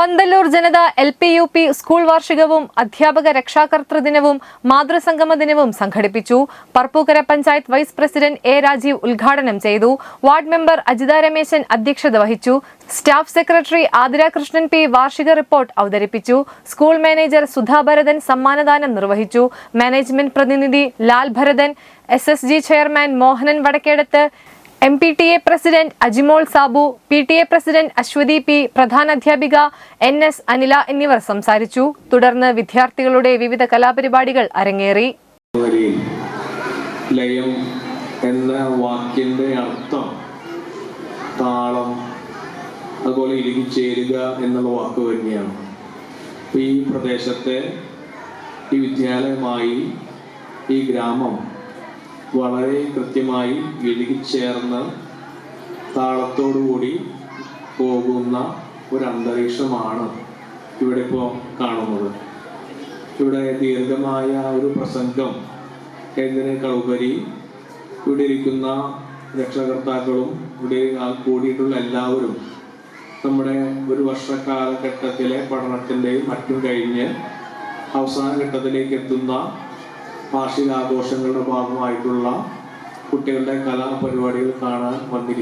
Panthalloor Janatha L P U P school വാർഷികവും അധ്യാപക രക്ഷാകർത്തൃ ദിനവും മാതൃസംഗമ ദിനവും സംഘടിപ്പിച്ചു. Parappookkara panchayat vice president A Rajeev ഉദ്ഘാടനം ചെയ്തു. വാർഡ് മെമ്പർ അജിത രമേശൻ അധ്യക്ഷത വഹിച്ചു. Staff secretary Athira Krishnan P വാർഷിക റിപ്പോർട്ട് അവതരിപ്പിച്ചു. സ്കൂൾ മാനേജർ സുധാ ഭരതൻ സമ്മാനദാനം നിർവഹിച്ചു. മാനേജ്മെന്റ് പ്രതിനിധി Lal Bharathan S S G chairman Mohanan Vadakkedath M P T A president Ajimol Sabu P T A president Aswathy P പ്രധാനാധ്യാപിക N S Anila എന്നിവർ സംസാരിച്ചു. തുടർന്ന് വിദ്യാർത്ഥികളുടെ വിവിധ കലാപരിപാടികൾ അരങ്ങേറി. ലയം എന്ന വാക്കിന്റെ അർത്ഥം താളം അതുപോലെ ഇഴുകിച്ചേരുക എന്നുള്ള വാക്ക് തന്നെയാണ്. ഈ പ്രദേശത്തെ ഈ വിദ്യാലയമായി ഈ ഗ്രാമം വളരെ കൃത്യമായി ഇഴുകിച്ചേർന്ന് താളത്തോടുകൂടി പോകുന്ന ഒരു അന്തരീക്ഷമാണ് ഇവിടെ ഇപ്പോൾ കാണുന്നത്. ഇവിടെ ദീർഘമായ ഒരു പ്രസംഗം എന്നതിനേക്കാൾ ഉപരി ഇവിടെ ഇരിക്കുന്ന രക്ഷകർത്താക്കളും ഇവിടെ കൂടിയിട്ടുള്ള എല്ലാവരും നമ്മുടെ ഒരു വർഷകാലഘട്ടത്തിലെ പഠനത്തിന്റെയും മറ്റും കഴിഞ്ഞ് അവസാന ഘട്ടത്തിലേക്ക് എത്തുന്ന വാർഷികാഘോഷങ്ങളുടെ ഭാഗമായിട്ടുള്ള കുട്ടികളുടെ കലാപരിപാടികൾ കാണാൻ വന്നിരിക്കും